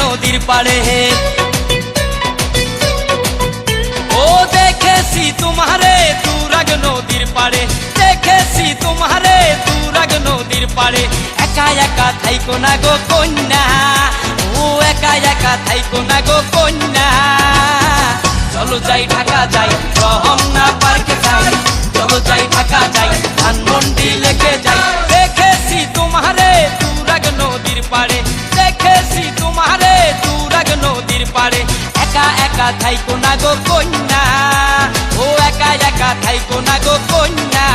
নদীর পাড়ে। ও দেখেছি তোমারে তুরাগ নদীর পাড়ে, দেখেছি তোমারে তুরাগ নদীর পাড়ে। একা একা থাইকো না গো কন্যা, ও একা একা থাইকো না গো কন্যা। চলো যাই ঢাকা যাই, রহমনা পার্কে যাই। চলো যাই ঢাকা যাই, ধানমন্ডি লেকে যাই। দেখেছি তোমারে পাড়ে দেখেছি তোমারে তুরাগ নদীর পারে একা একা থাইকো না গো কন্যা। ও একা একা থাইকো না গো কন্যা।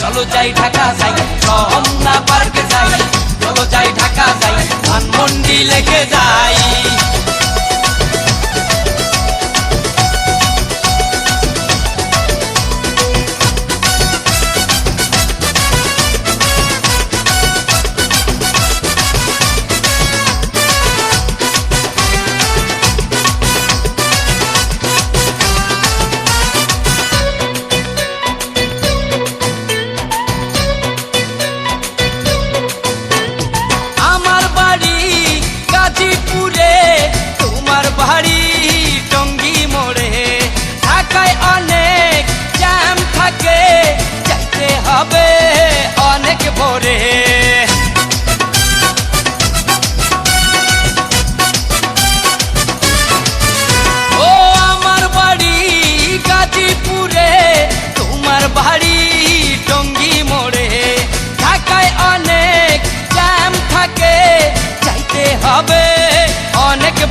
চলো যাই ঢাকা যাই রহমনা পার্কে যাই। চলো যাই ঢাকা যাই, ধানমন্ডি লেকে যাই।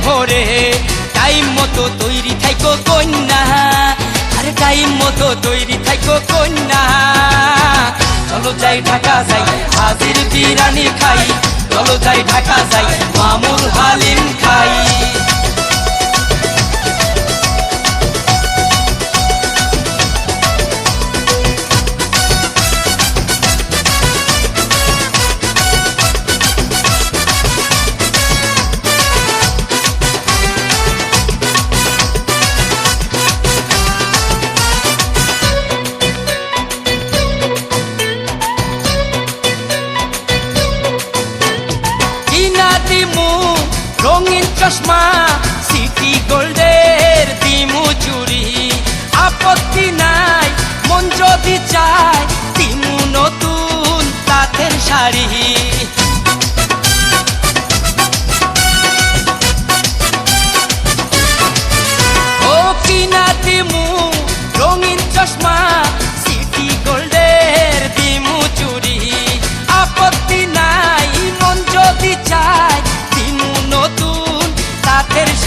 ভোরে টাইম মতো তৈরি থাইকো কন্যা। আরে টাইম মতো তৈরি থাইকো কন্যা। চলো যাই ঢাকা যাই, হাজির বিরানি খাই। চলো যাই ঢাকা যাই মামুর হালিম খাই। চশমা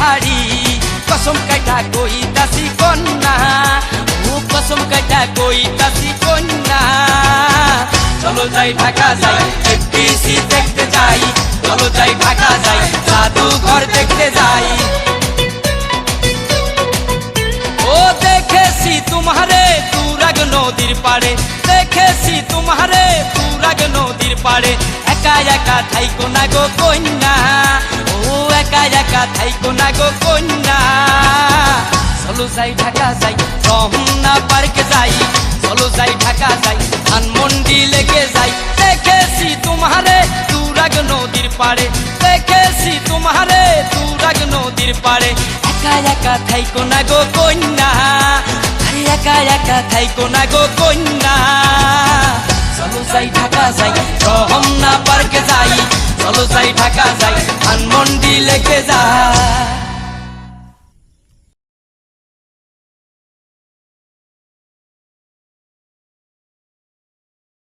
শাড়ি কসম কাটা কই দাসি কন্যা ও কসম কাটা কই দাসি কন্যা। চলো যাই ঢাকা যাই এফডিসি দেখতে যাই। চলো যাই ঢাকা যাই, জাদুঘর দেখতে যাই। ও দেখেছি তোমারে, তুরাগ নদীর পাড়ে। দেখেছি তোমারে নদীর পাড়ে, একা একা থাইকো না গো কন্যা। ও একা একা থাইকো না গো কন্যা। চলো যাই ঢাকা যাই রহমনা পার্কে যাই। চলো যাই ঢাকা যাই, ধানমন্ডি লেগে যাই। দেখেছি তোমারে তুরাগ নদীর পাড়ে। দেখেছি তোমারে তুরাগ নদীর পাড়ে। একা একা থাইকো না গো কন্যা। একা একা থাইকো না গো কন্যা। চলো যাই ঢাকা যাই রহমনা পার্কে যাই চলো যাই ঢাকা যাই ধানমন্ডি লেখে যাই।